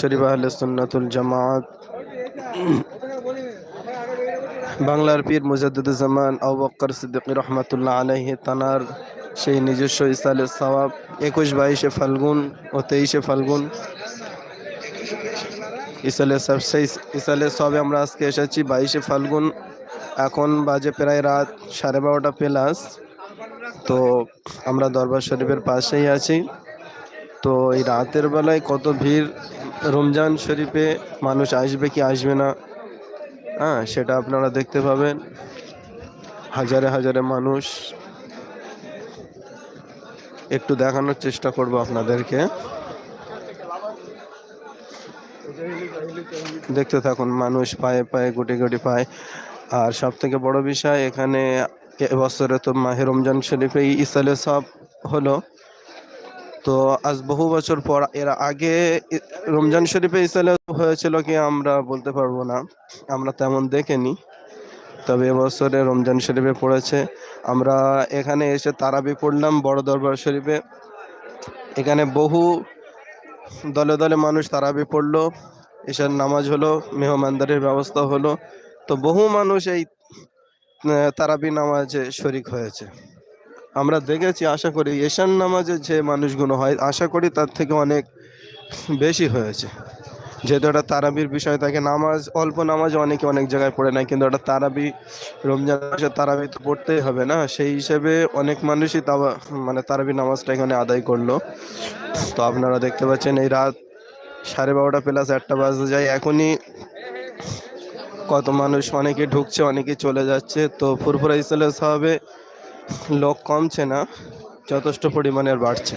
শরীফ সুন্নাতুল বাংলার পীর মুজাদ্দুজ্জামান আবু বক্কর সিদ্দিক রহমাতুল্লাহ আলাইহি তানার সেই নিজস্ব ইসালে সওয়াব একুশ বাইশে ফাল্গুন ও তেইশে ফাল্গুন ইসালে সব সেই ইসালে সবে আমরা আজকে এসেছি বাইশে ফাল্গুন এখন বাজে প্রায় রাত সাড়ে বারোটা প্লাস তো আমরা দরবার শরীফের পাশেই আছি। তো এই রাতের বেলায় কত ভিড় রমজান শরীফে মানুষ আসবে কি আসবে না? হ্যাঁ সেটা আপনারা দেখতে পাবেন। হাজারে হাজারে মানুষ। একটু দেখানোর চেষ্টা করব আপনাদেরকে। দেখতে থাকুন, মানুষ পায়ে পায়ে, গুটি গুটি পায়। আর সব থেকে বড় বিষয়, এখানে এবছরে তো মাহে রমজান শরীফে ইসালে সব হলো। তো আজ বহু বছর পর এর আগে রমজান শরীফে ইসালে হয়েছিল কি আমরা বলতে পারব না। আমরা তেমন দেখিনি। তবে এবছরে রমজান শরীফে পড়েছে। আমরা এখানে এসে তারাবি পড়লাম বড় দরবার শরীফে। এখানে বহু দলে দলে মানুষ তারাবি পড়ল। এসার নামাজ হলো, মেহমানদারির ব্যবস্থা হলো। তো বহু মানুষ এই তারাবি নামাজে শরিক হয়েছে। আমরা দেখেছি, আশা করি এশান নামাজে যে মানুষগুলো হয়, আশা করি তার থেকে অনেক বেশি হয়েছে। যেহেতু এটা তারাবির বিষয় থাকে নামাজ, অল্প নামাজ অনেকে অনেক জায়গায় পড়ে না কিন্তু এটা তারাবি, রমজান মাসে তারাবি তো পড়তেই হবে না। সেই হিসেবে অনেক মানুষই তাবা মানে তারাবি নামাজটা এখানে আদায় করল। তো আপনারা দেখতে পাচ্ছেন, এই রাত সাড়ে বারোটা প্লাস একটা বাজতে যায়। এখনই কত মানুষ, অনেকে ঢুকছে, অনেকে চলে যাচ্ছে। তো ফুরফুরা ইসলে সাহাবে লোক কমছে না যথেষ্ট পরিমাণের বাড়ছে।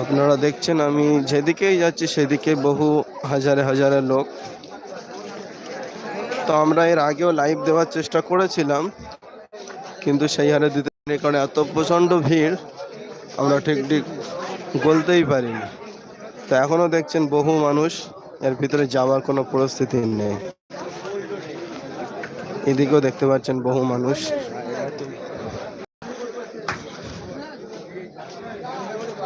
আপনারা দেখছেন, আমি যেদিকেই যাচ্ছি সেদিকে বহু হাজারে হাজারে লোক। তো আমরা এর আগেও লাইভ দেওয়ার চেষ্টা করেছিলাম, কিন্তু সেই হারে দিতে কারণে এত প্রচণ্ড ভিড়, আমরা ঠিক ঠিক বলতেই পারিনি। তো এখনও দেখছেন বহু মানুষ, এর ভিতরে যাওয়ার কোনো পরিস্থিতি নেই। এদিকেও দেখতে পাচ্ছেন বহু মানুষ।